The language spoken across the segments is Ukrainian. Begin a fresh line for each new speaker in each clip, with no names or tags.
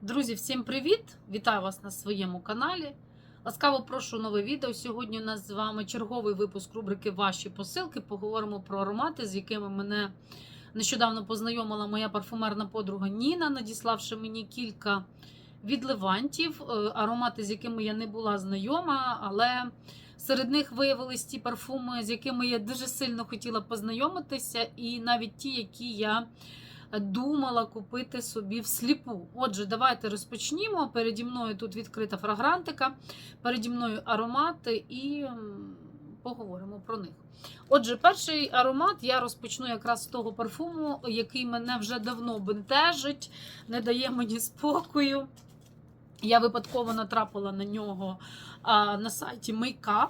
Друзі, всім привіт! Вітаю вас на своєму каналі. Ласкаво прошу нове відео. Сьогодні у нас з вами черговий випуск рубрики Ваші посилки. Поговоримо про аромати, з якими мене нещодавно познайомила моя парфумерна подруга Ніна, надіславши мені кілька відливантів, е, аромати, з якими я не була знайома, але серед них виявились ті парфуми, з якими я дуже сильно хотіла познайомитися, і навіть ті, які я думала купити собі всліпу. Отже, давайте розпочнімо. Переді мною тут відкрита фрагрантика, переді мною аромати і поговоримо про них. Отже, перший аромат я розпочну якраз з того парфуму, який мене вже давно бентежить, не дає мені спокою. Я випадково натрапила на нього а, на сайті Makeup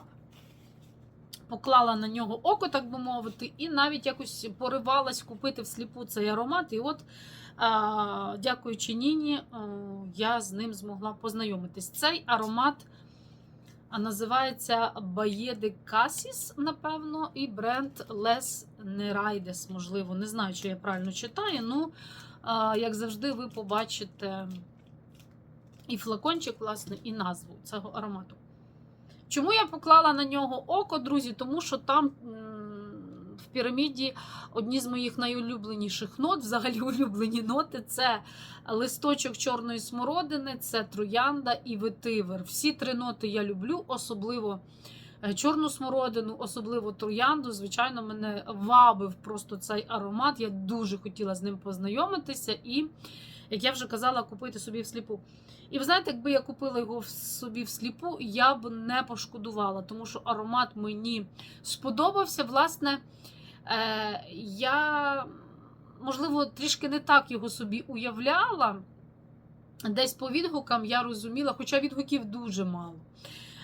поклала на нього око, так би мовити, і навіть якось поривалась купити всліпу цей аромат. І от, а, дякуючи Ніні, а, я з ним змогла познайомитись. Цей аромат називається de Cassis, напевно, і бренд Les Neraides, можливо. Не знаю, чи я правильно читаю. Ну, як завжди, ви побачите і флакончик, власне, і назву цього аромату. Чому я поклала на нього око, друзі? Тому що там в піраміді одні з моїх найулюбленіших нот, взагалі улюблені ноти це листочок чорної смородини, це троянда і ветивер. Всі три ноти я люблю, особливо е, чорну смородину, особливо троянду. Звичайно, мене вабив просто цей аромат. Я дуже хотіла з ним познайомитися і, як я вже казала, купити собі всліпу. І ви знаєте, якби я купила його собі всліпу, я б не пошкодувала, тому що аромат мені сподобався. Власне, е, я, можливо, трішки не так його собі уявляла. Десь по відгукам я розуміла, хоча відгуків дуже мало.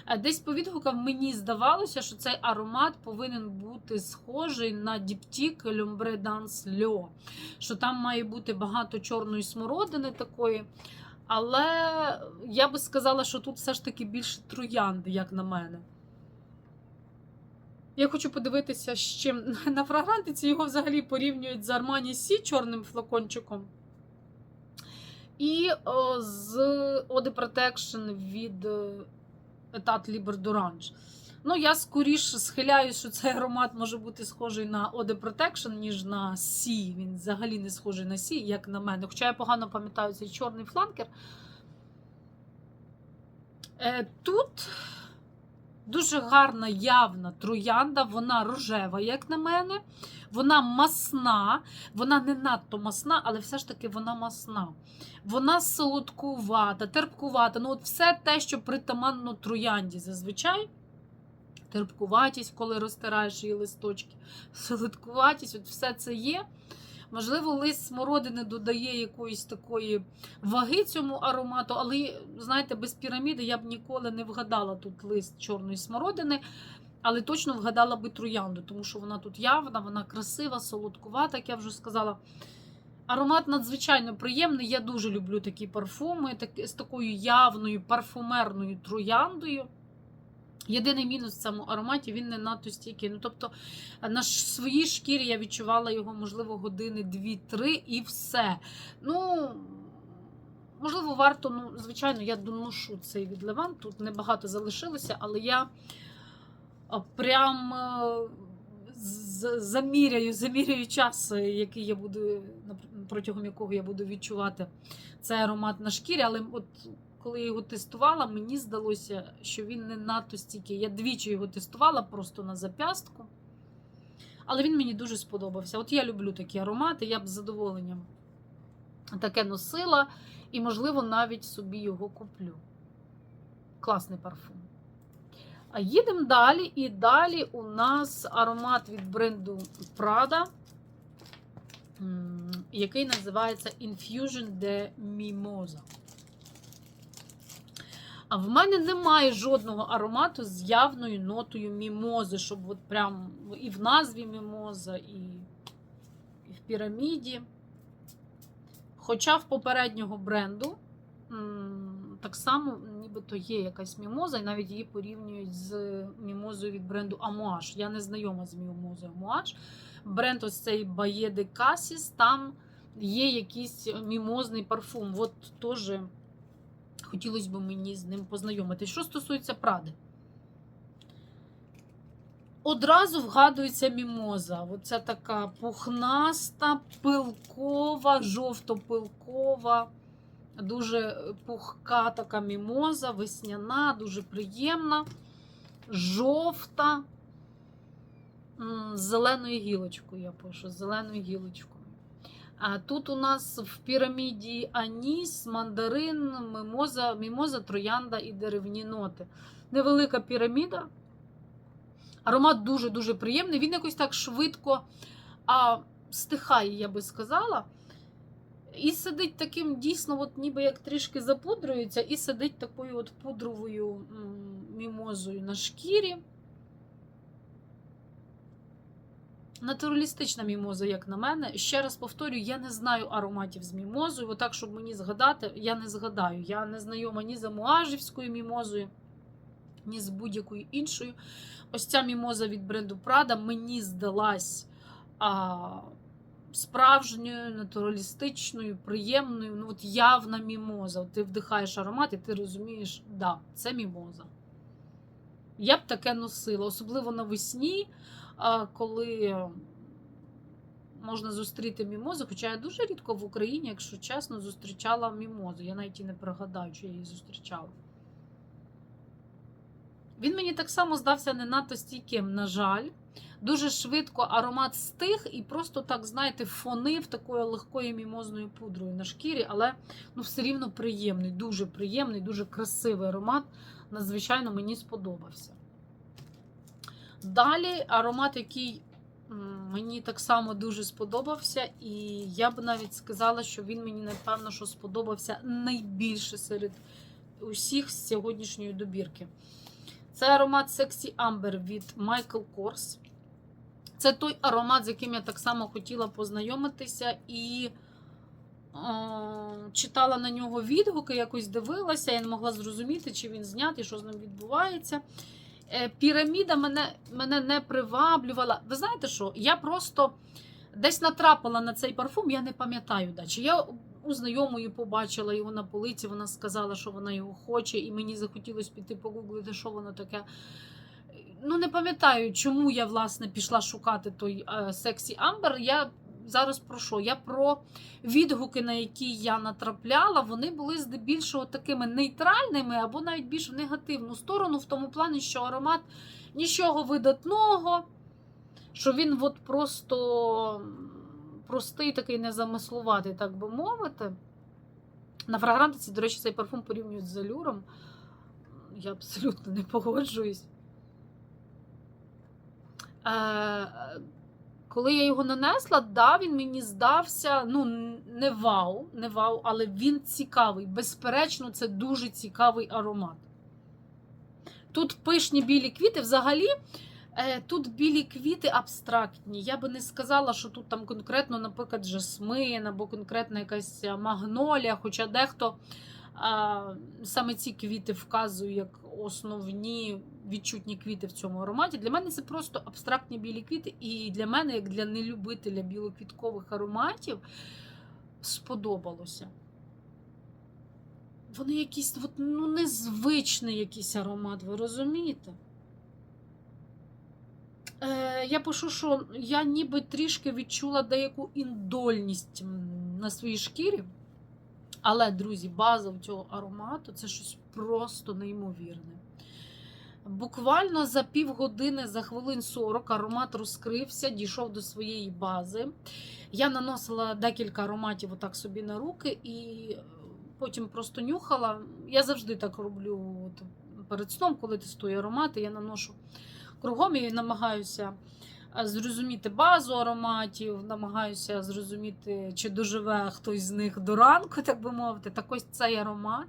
Е, Десь по відгукам мені здавалося, що цей аромат повинен бути схожий на діптік L'Ombre Dans L'Eau, що там має бути багато чорної смородини такої. Але я би сказала, що тут все ж таки більше троянди, як на мене. Я хочу подивитися, з чим на фрагрантиці його взагалі порівнюють з Armani Сі чорним флакончиком. І о, з Eau de Protection від е, Лібердоранж. Ну, я скоріше схиляюсь, що цей аромат може бути схожий на Ode Protection, ніж на Сі. Він взагалі не схожий на Сі, як на мене. Хоча я погано пам'ятаю цей чорний фланкер. Е, Тут дуже гарна явна троянда, вона рожева, як на мене. Вона масна, вона не надто масна, але все ж таки вона масна. Вона солодкувата, терпкувата. Ну, от все те, що притаманно троянді зазвичай. Терпкуватість, коли розтираєш її листочки, солодкуватість, от все це є. Можливо, лист смородини додає якоїсь такої ваги цьому аромату, але, знаєте, без піраміди я б ніколи не вгадала тут лист чорної смородини, але точно вгадала би троянду, тому що вона тут явна, вона красива, солодкувата, як я вже сказала. Аромат надзвичайно приємний. Я дуже люблю такі парфуми, так, з такою явною парфумерною трояндою. Єдиний мінус в цьому ароматі він не надто стійкий. Ну, тобто на своїй шкірі я відчувала його, можливо, години 2-3 і все. Ну, можливо, варто, ну, звичайно, я доношу цей відливан. Тут небагато залишилося, але я прям е, заміряю, заміряю час, е, який я буду, протягом якого я буду відчувати цей аромат на шкірі. Але от коли я його тестувала, мені здалося, що він не надто стійкий. Я двічі його тестувала просто на зап'ястку. Але він мені дуже сподобався. От я люблю такі аромати, я б з задоволенням таке носила і, можливо, навіть собі його куплю. Класний парфум. А їдемо далі. І далі у нас аромат від бренду Prada, який називається Infusion de Mimosa. А в мене немає жодного аромату з явною нотою мімози, щоб от прям і в назві мімоза, і, і в піраміді. Хоча в попереднього бренду так само нібито є якась мімоза, і навіть її порівнюють з мімозою від бренду Amouage. Я не знайома з мімозою Amouage. Бренд ось цей de Cassis, там є якийсь мімозний парфум. От теж хотілося б мені з ним познайомитись. Що стосується Пради, одразу вгадується мімоза. Оце така пухнаста, пилкова, жовто-пилкова, дуже пухка така мімоза, весняна, дуже приємна, жовта. З зеленою гілочкою я пишу, з зеленою гілочкою. А тут у нас в піраміді аніс, мандарин, мимоза, мімоза, троянда і деревні ноти. Невелика піраміда. Аромат дуже-дуже приємний. Він якось так швидко а, стихає, я би сказала. І сидить таким дійсно, от ніби як трішки запудрюється, і сидить такою от пудровою мімозою на шкірі. Натуралістична мімоза, як на мене. Ще раз повторюю, я не знаю ароматів з мімозою. Отак, щоб мені згадати, я не згадаю. Я не знайома ні з амуажівською мімозою, ні з будь-якою іншою. Ось ця мімоза від бренду Prada мені здалась а, справжньою, натуралістичною, приємною. Ну, от явна мімоза. Ти вдихаєш аромат, і ти розумієш, да, це мімоза. Я б таке носила, особливо навесні, коли можна зустріти мімозу, хоча я дуже рідко в Україні, якщо чесно, зустрічала мімозу. Я навіть і не пригадаю, чи я її зустрічала. Він мені так само здався не надто стійким, на жаль. Дуже швидко аромат стих і просто так, знаєте, фонив такою легкою мімозною пудрою на шкірі, але ну, все рівно приємний, дуже приємний, дуже красивий аромат. Надзвичайно мені сподобався. Далі аромат, який мені так само дуже сподобався, і я б навіть сказала, що він мені, напевно, що сподобався найбільше серед усіх з сьогоднішньої добірки. Це аромат Sexy Amber від Michael Kors. Це той аромат, з яким я так само хотіла познайомитися і е, читала на нього відгуки, якось дивилася, я не могла зрозуміти, чи він знятий, що з ним відбувається. Е, Піраміда мене, мене не приваблювала. Ви знаєте що? Я просто десь натрапила на цей парфум, я не пам'ятаю. Да, чи я у знайомої побачила його на полиці, вона сказала, що вона його хоче, і мені захотілося піти погуглити, що воно таке. Ну, не пам'ятаю, чому я власне пішла шукати той е, сексі Амбер. Я зараз про що? Я про відгуки, на які я натрапляла, вони були здебільшого такими нейтральними або навіть більш в негативну сторону, в тому плані, що аромат нічого видатного, що він от просто простий, такий незамислуватий, так би мовити. На фрагрантиці, до речі, цей парфум порівнюють з алюром. Я абсолютно не погоджуюсь. Коли я його нанесла, да, він мені здався, ну, не вау, не вау, але він цікавий. Безперечно, це дуже цікавий аромат. Тут пишні білі квіти. Взагалі, е, тут білі квіти абстрактні. Я би не сказала, що тут там конкретно, наприклад, жасмин або конкретна якась магнолія, хоча дехто а, саме ці квіти вказує як основні відчутні квіти в цьому ароматі. Для мене це просто абстрактні білі квіти, і для мене, як для нелюбителя білоквіткових ароматів, сподобалося. Вони якісь от, ну, незвичний якийсь аромат, ви розумієте? Е, я пишу, що я ніби трішки відчула деяку індольність на своїй шкірі. Але, друзі, база в цього аромату це щось просто неймовірне. Буквально за півгодини, за хвилин 40 аромат розкрився, дійшов до своєї бази. Я наносила декілька ароматів отак собі на руки і потім просто нюхала. Я завжди так роблю от, перед сном, коли тестую аромати, я наношу кругом і намагаюся е, зрозуміти базу ароматів, намагаюся зрозуміти, чи доживе хтось з них до ранку, так би мовити. Так ось цей аромат.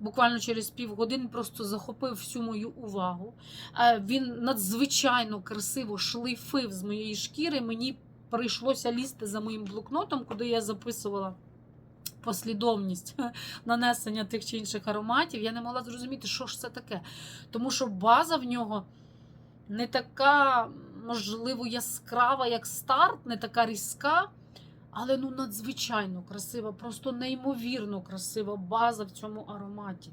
Буквально через півгодини просто захопив всю мою увагу. Е, Він надзвичайно красиво шлейфив з моєї шкіри. Мені прийшлося лізти за моїм блокнотом, куди я записувала послідовність нанесення тих чи інших ароматів. Я не могла зрозуміти, що ж це таке. Тому що база в нього не така, можливо, яскрава, як старт, не така різка. Але ну надзвичайно красива, просто неймовірно красива база в цьому ароматі.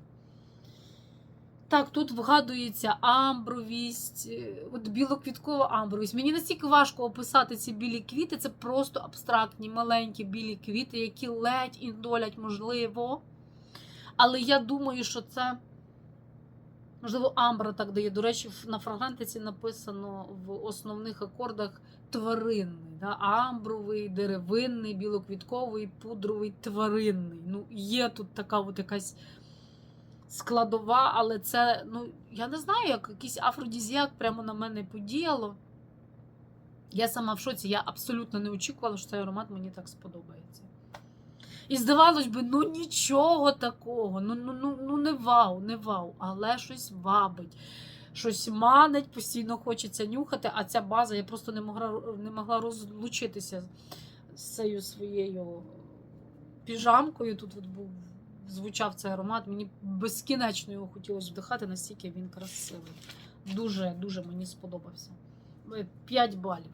Так, тут вгадується амбровість, е, от білоквіткова амбровість. Мені настільки важко описати ці білі квіти, це просто абстрактні, маленькі білі квіти, які ледь індолять, можливо. Але я думаю, що це, можливо, амбра так дає. До речі, на фрагрантиці написано в основних акордах тваринний. Да? Амбровий, деревинний, білоквітковий, пудровий, тваринний. Ну, є тут така от якась складова, але це, ну, я не знаю, як якийсь афродізіак прямо на мене подіяло. Я сама в шоці, я абсолютно не очікувала, що цей аромат мені так сподобається. І здавалось би, ну нічого такого, ну, ну, ну, ну не вау, не вау, але щось вабить, щось манить, постійно хочеться нюхати, а ця база, я просто не могла, не могла розлучитися з цією своєю піжамкою. Тут от був звучав цей аромат. Мені безкінечно його хотілося вдихати, настільки він красивий. Дуже, дуже мені сподобався. 5 балів.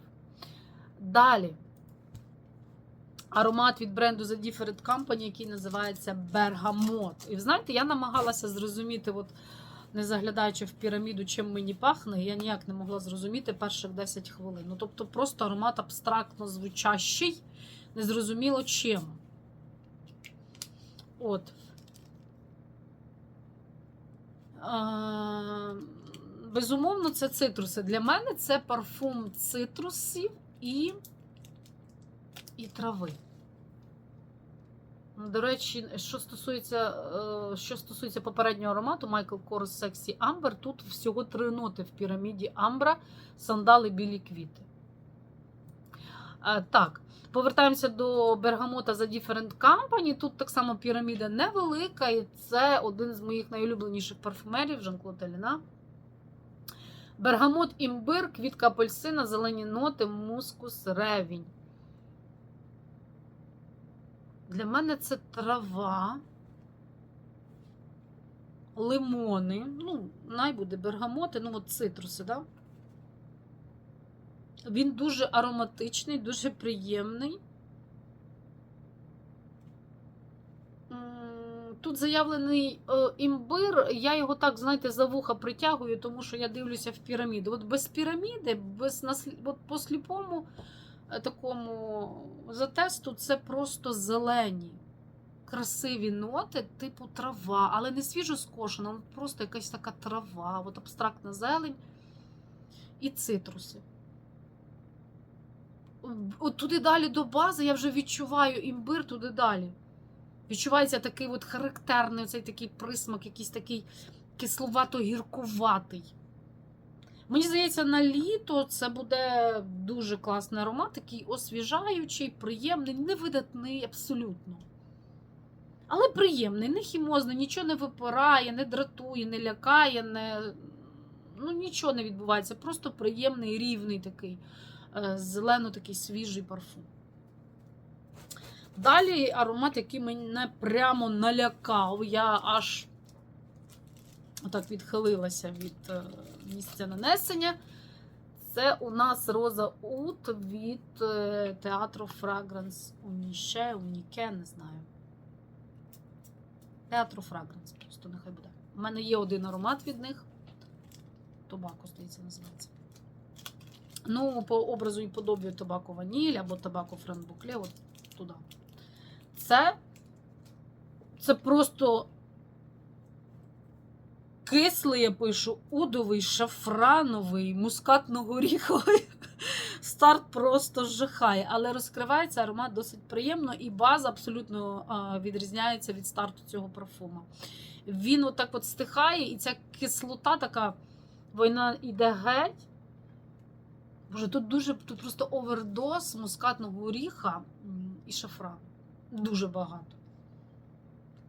Далі. Аромат від бренду The Different Company, який називається Бергамот. І знаєте, я намагалася зрозуміти, от, не заглядаючи в піраміду, чим мені пахне, я ніяк не могла зрозуміти перших 10 хвилин. Ну, тобто, просто аромат абстрактно звучащий, незрозуміло чим. От. Безумовно, це цитруси. Для мене це парфум цитрусів і, і трави. До речі, що стосується, е, що стосується попереднього аромату Michael Kors Sexy Amber, тут всього три ноти в піраміді Амбра, сандали, білі квіти. Е, Так, повертаємося до бергамота за Different Company. Тут так само піраміда невелика, і це один з моїх найулюбленіших парфумерів Жан-Клод Аліна. Бергамот імбир, квітка апельсина, зелені ноти, мускус, ревінь. Для мене це трава, лимони, ну, най буде бергамоти, ну от цитруси, да? Він дуже ароматичний, дуже приємний. Тут заявлений е, імбир, я його так, знаєте, за вуха притягую, тому що я дивлюся в піраміду. От без піраміди, без наслі... от по сліпому такому затесту це просто зелені, красиві ноти, типу трава, але не свіжо скошена, просто якась така трава, от абстрактна зелень і цитруси. От туди далі до бази я вже відчуваю імбир туди далі. Відчувається такий от характерний цей такий присмак, якийсь такий кисловато-гіркуватий. Мені здається, на літо це буде дуже класний аромат, такий освіжаючий, приємний, невидатний абсолютно. Але приємний, не хімозний, нічого не випирає, не дратує, не лякає, не... ну нічого не відбувається. Просто приємний, рівний такий, е, зелено такий свіжий парфум. Далі аромат, який мене прямо налякав. Я аж отак відхилилася від е, місця нанесення. Це у нас Роза Ут від е, театру Фрагранс Уніше, Уніке, не знаю. Театру Фрагранс, просто нехай буде. У мене є один аромат від них. Тобако, здається, називається. Ну, по образу і подобію табако ваніль або табако френбукле, от туди. Це, це просто кислий, я пишу, удовий, шафрановий, мускатно-горіховий. Старт просто жахає, але розкривається аромат досить приємно, і база абсолютно відрізняється від старту цього парфума. Він отак от стихає, і ця кислота така, вона йде геть. Боже, тут дуже тут просто овердоз мускатного горіха і шафрану. Дуже багато.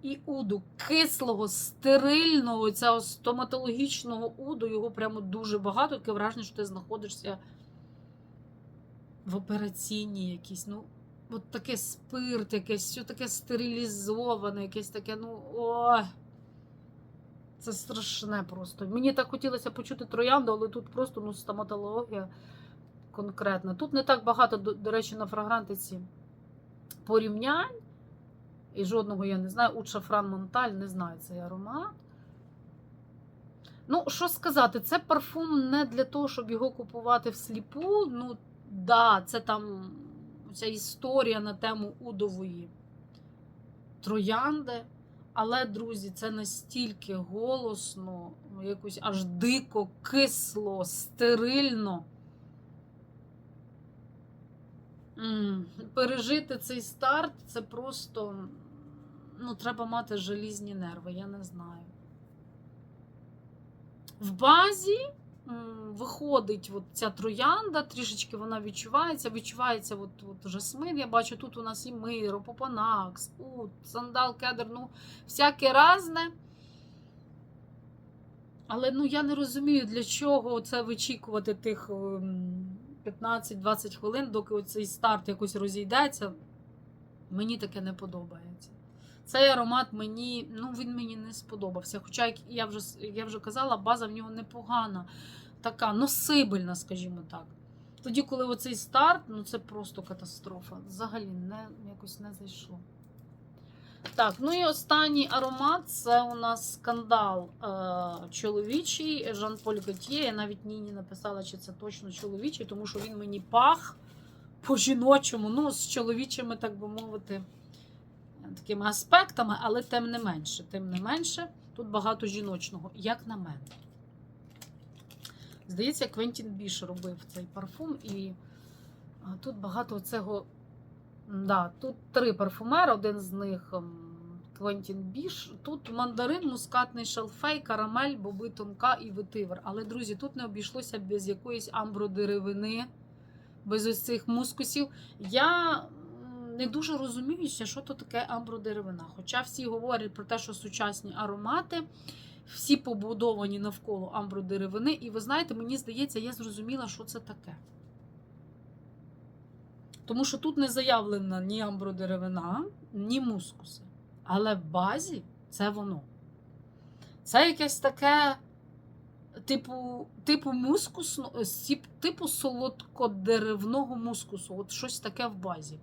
І уду кислого, стерильного, цього стоматологічного уду, його прямо дуже багато. Таке враження, що ти знаходишся в операційній якійсь. Ну, от таке спирт, якесь, все таке стерилізоване, якесь таке, ну. Ой. Це страшне просто. Мені так хотілося почути троянду, але тут просто ну, стоматологія конкретна. Тут не так багато, до, до речі, на фрагрантиці порівнянь. І жодного я не знаю. От Шафран Монталь, не знаю цей аромат. Ну, що сказати, це парфум не для того, щоб його купувати всліпу. Ну, да, це там ця історія на тему удової троянди. Але, друзі, це настільки голосно, якось аж дико, кисло, стерильно. Пережити цей старт це просто ну, треба мати желізні нерви, я не знаю. В базі виходить от ця троянда, трішечки вона відчувається. Відчувається от, от жасмин. Я бачу, тут у нас і миро, попанакс, ут, сандал, кедр, ну, всяке разне. Але ну, я не розумію, для чого це вичікувати тих ем, 15-20 хвилин, доки цей старт якось розійдеться. Мені таке не подобається. Цей аромат мені, ну він мені не сподобався. Хоча, я вже, я вже казала, база в нього непогана, така носибельна, скажімо так. Тоді, коли оцей старт, ну це просто катастрофа. Взагалі не, якось не зайшло. Так, ну і останній аромат це у нас скандал е, чоловічий Жан-Поль Готьє. Я навіть Ніні написала, чи це точно чоловічий, тому що він мені пах по-жіночому, ну, з чоловічими, так би мовити, такими аспектами, але тим не менше. Тим не менше, тут багато жіночного, як на мене. Здається, Квентін Біш робив цей парфум, і тут багато цього. Да, тут три парфумери, один з них ем, Квентін Біш. Тут мандарин, мускатний шалфей, карамель, боби тонка і ветивер. Але, друзі, тут не обійшлося без якоїсь амбродеревини, без ось цих мускусів. Я не дуже розуміюся, що то таке амбродеревина. Хоча всі говорять про те, що сучасні аромати. Всі побудовані навколо амбродеревини, і ви знаєте, мені здається, я зрозуміла, що це таке. Тому що тут не заявлена ні амбродеревина, ні мускуси. Але в базі це воно. Це якесь таке, типу, типу мускусу, типу солодкодеревного мускусу. От щось таке в базі.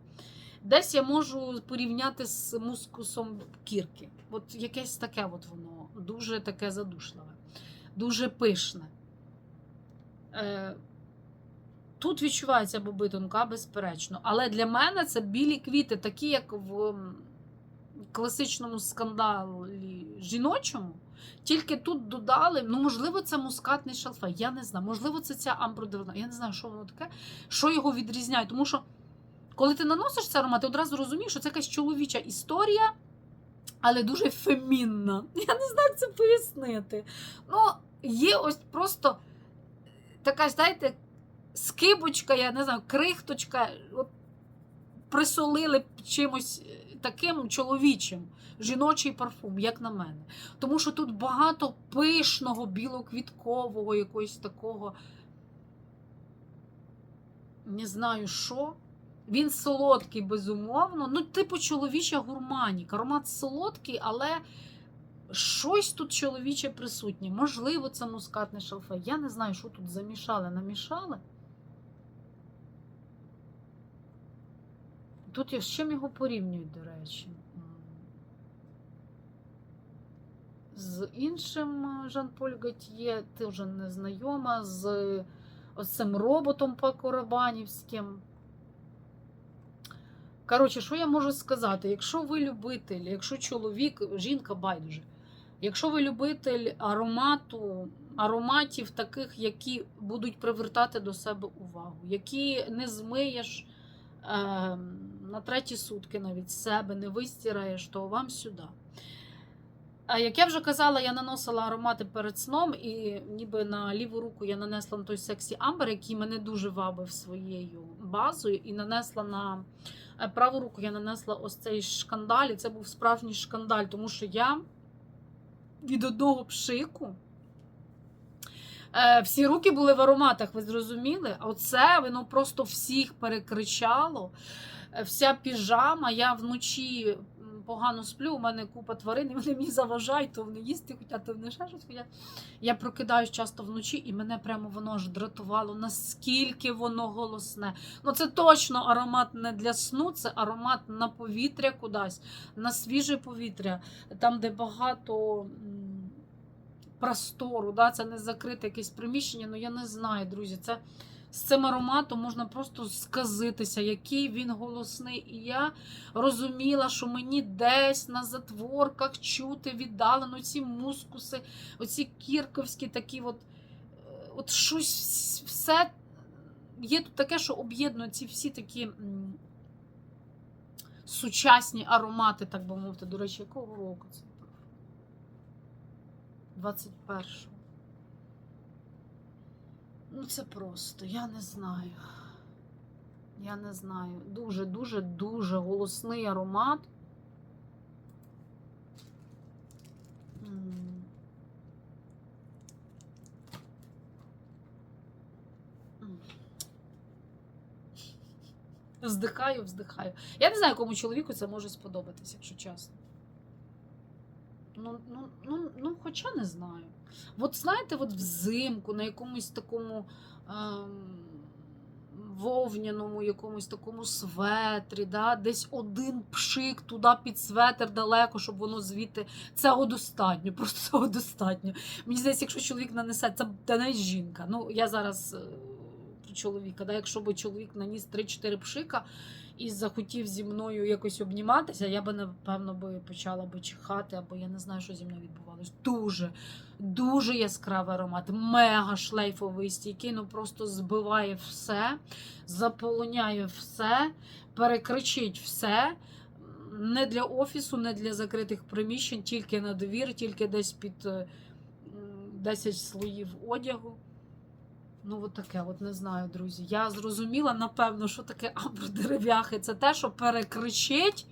Десь я можу порівняти з мускусом кірки. От якесь таке от воно, дуже таке задушливе, дуже пишне. Е, Тут відчувається боби тонка, безперечно. Але для мене це білі квіти, такі, як в класичному скандалі жіночому. Тільки тут додали, ну, можливо, це мускатний шалфей. Я не знаю. Можливо, це ця амбродерна. Я не знаю, що воно таке, що його відрізняє. Тому що, коли ти наносиш цей аромат, ти одразу розумієш, що це якась чоловіча історія, але дуже фемінна. Я не знаю, як це пояснити. Ну, є ось просто така, знаєте, скибочка, я не знаю, крихточка, от присолили чимось е, таким чоловічим, жіночий парфум, як на мене. Тому що тут багато пишного, білоквіткового, якогось такого. Не знаю що. Він солодкий, безумовно. Ну, типу чоловіча гурманіка. Аромат солодкий, але щось тут чоловіче присутнє. Можливо, це мускатний шалфей. Я не знаю, що тут замішали, намішали. Тут я з чим його порівнюють, до речі. З іншим е, Жан-Поль Готьє, ти вже не знайома, з ось цим роботом по-корабанівським. Коротше, що я можу сказати? Якщо ви любитель, якщо чоловік, жінка байдуже, якщо ви любитель аромату, ароматів таких, які будуть привертати до себе увагу, які не змиєш е, на треті сутки навіть себе, не вистираєш, то вам сюди. Як я вже казала, я наносила аромати перед сном, і ніби на ліву руку я нанесла на той сексі амбер, який мене дуже вабив своєю базою, і нанесла на праву руку я нанесла ось цей шкандаль, і це був справжній шкандаль, тому що я від одного пшику. Е, Всі руки були в ароматах, ви зрозуміли? Оце воно просто всіх перекричало. Е, Вся піжама. Я вночі погано сплю, у мене купа тварин, і вони мені заважають, то вони їсти хочуть, то вони ще щось хочуть. Я прокидаюсь часто вночі, і мене прямо воно аж дратувало, наскільки воно голосне. Ну це точно аромат не для сну, це аромат на повітря кудись, на свіже повітря, там, де багато. Простору, да, це не закрите якесь приміщення, ну я не знаю, друзі. Це з цим ароматом можна просто сказитися, який він голосний. І я розуміла, що мені десь на затворках чути віддалено ці мускуси, оці кірковські такі от, е, от щось все є тут таке, що об'єднує ці всі такі сучасні аромати, так би мовити. До речі, якого року це? 21-го. Ну, це просто, я не знаю. Я не знаю. Дуже, дуже, дуже голосний аромат. Вздихаю, вздихаю. Я не знаю, якому чоловіку це може сподобатися, якщо чесно. Ну, ну, ну, ну, хоча не знаю. От знаєте, от взимку на якомусь такому ем, вовняному, якомусь такому светрі, да, десь один пшик туди під светр далеко, щоб воно звідти. Цього достатньо, просто цього достатньо. Мені здається, якщо чоловік нанесе, це та навіть жінка. Ну, я зараз е, чоловіка, да, якщо б чоловік наніс 3-4 пшика і захотів зі мною якось обніматися, я би, напевно, би почала би чихати, або я не знаю, що зі мною відбувалось. Дуже, дуже яскравий аромат, мега шлейфовий, стійкий, ну просто збиває все, заполоняє все, перекричить все. Не для офісу, не для закритих приміщень, тільки на довір, тільки десь під е, 10 слоїв одягу. Ну, от таке, от не знаю, друзі. Я зрозуміла, напевно, що таке амбродерев'яхи. Це те, що перекричить,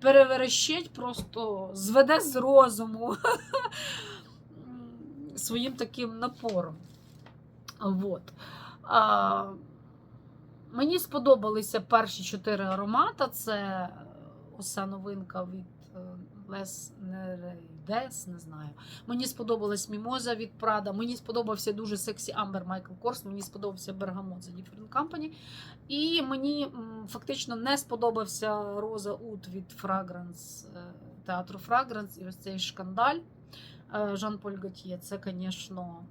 переверещить, просто зведе з розуму своїм таким напором. Вот. А, мені сподобалися перші чотири аромата. Це ося новинка від е, Лес Нерейдес, не знаю. Мені сподобалась Мімоза від Прада. Мені сподобався дуже сексі Амбер Майкл Корс. Мені сподобався Бергамот за Different Company. І мені фактично не сподобався Роза Ут від Fragrance, е, театру Fragrance і ось цей шкандаль. е, Жан-Поль Готьє, це, звісно,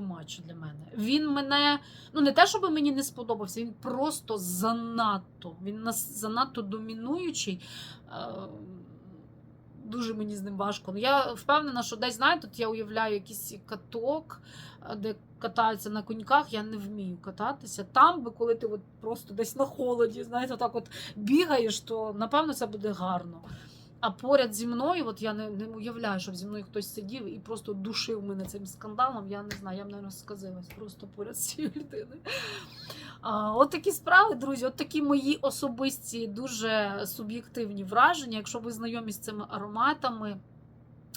much для мене. Він мене, ну не те, щоб мені не сподобався, він просто занадто. Він нас занадто домінуючий. Дуже мені з ним важко. Ну, Я впевнена, що десь, знаєте, тут я уявляю якийсь каток, е, де катаються на коньках, я не вмію кататися. Там би, коли ти от просто десь на холоді, знаєте, так от бігаєш, то напевно це буде гарно. А поряд зі мною, от я не, не уявляю, щоб зі мною хтось сидів і просто душив мене цим скандалом. Я не знаю, я б, мабуть, сказилась просто поряд з цією людиною. А, от такі справи, друзі, от такі мої особисті, дуже суб'єктивні враження. Якщо ви знайомі з цими ароматами,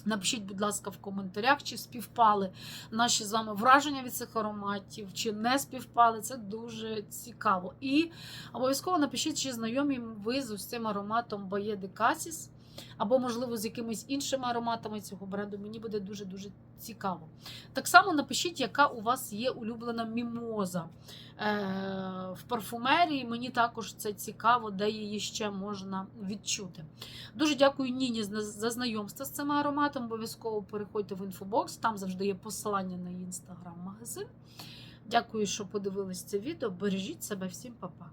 напишіть, будь ласка, в коментарях, чи співпали наші з вами враження від цих ароматів, чи не співпали. Це дуже цікаво. І обов'язково напишіть, чи знайомі ви з цим ароматом de Cassis, або, можливо, з якимись іншими ароматами цього бренду. Мені буде дуже-дуже цікаво. Так само напишіть, яка у вас є улюблена мімоза е, в парфумерії. Мені також це цікаво, де її ще можна відчути. Дуже дякую Ніні за знайомство з цим ароматом. Обов'язково переходьте в інфобокс, там завжди є посилання на інстаграм-магазин. Дякую, що подивились це відео. Бережіть себе, всім па-па.